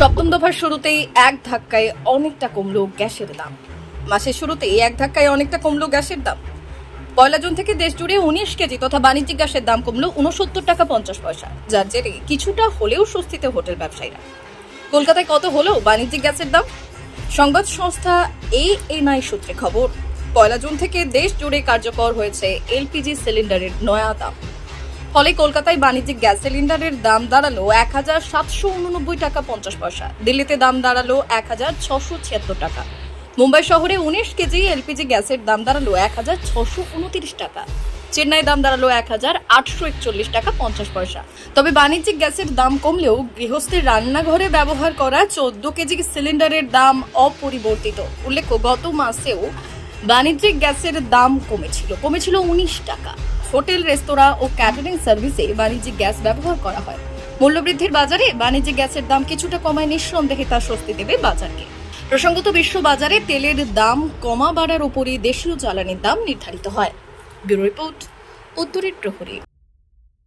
সপ্তম দফার শুরুতেই এক ধাক্কায় অনেকটা কমলো গ্যাসের দাম। মাসের শুরুতেই এক ধাক্কায় অনেকটা কমলো গ্যাসের দাম। পয়লা জুন থেকে দেশ জুড়ে উনিশ কেজি তথা বাণিজ্যিক গ্যাসের দাম কমলো উনসত্তর টাকা পঞ্চাশ পয়সা, যার জেরে কিছুটা হলেও স্বস্তিতে হোটেল ব্যবসায়ীরা। কলকাতায় কত হলো বাণিজ্যিক গ্যাসের দাম? সংবাদ সংস্থা এএনআই সূত্রে খবর, পয়লা জুন থেকে দেশ জুড়ে কার্যকর হয়েছে এলপিজি সিলিন্ডারের নয়া দাম। ফলে কলকাতায় বাণিজ্যিক গ্যাস সিলিন্ডারের দাম দাঁড়াল এক হাজার সাতশো উননব্বই টাকা পঞ্চাশ পয়সা। দিল্লিতে দাম দাঁড়াল এক হাজার ছশো ছিয়াত্তর টাকা। মুম্বাই শহরে উনিশ কেজি এলপিজি গ্যাসের দাম দাঁড়াল এক হাজার ছশো উনতিরিশ টাকা। চেন্নাই দাম দাঁড়াল এক হাজার আটশো একচল্লিশ টাকা পঞ্চাশ পয়সা। তবে বাণিজ্যিক গ্যাসের দাম কমলেও গৃহস্থের রান্নাঘরে ব্যবহার করা চোদ্দ কেজি সিলিন্ডারের দাম অপরিবর্তিত। উল্লেখ্য, গত মাসেও বাণিজ্যিক গ্যাসের দাম কমেছিল। কমেছিল উনিশ টাকা। হোটেল, রেস্তোরাঁ ও ক্যাটারিং সার্ভিসে বাণিজ্যিক গ্যাস ব্যবহার করা হয়। মূল্যবৃদ্ধির বাজারে বাণিজ্যিক গ্যাসের দাম কিছুটা কমায় নিঃসন্দেহে তা স্বস্তি দেবে বাজারকে। প্রসঙ্গত বিশ্ব বাজারে তেলের দাম কমা বাড়ার উপরই দেশীয় জ্বালানির দাম নির্ধারিত হয়। ব্যুরো রিপোর্ট, উত্তরের প্রহরী।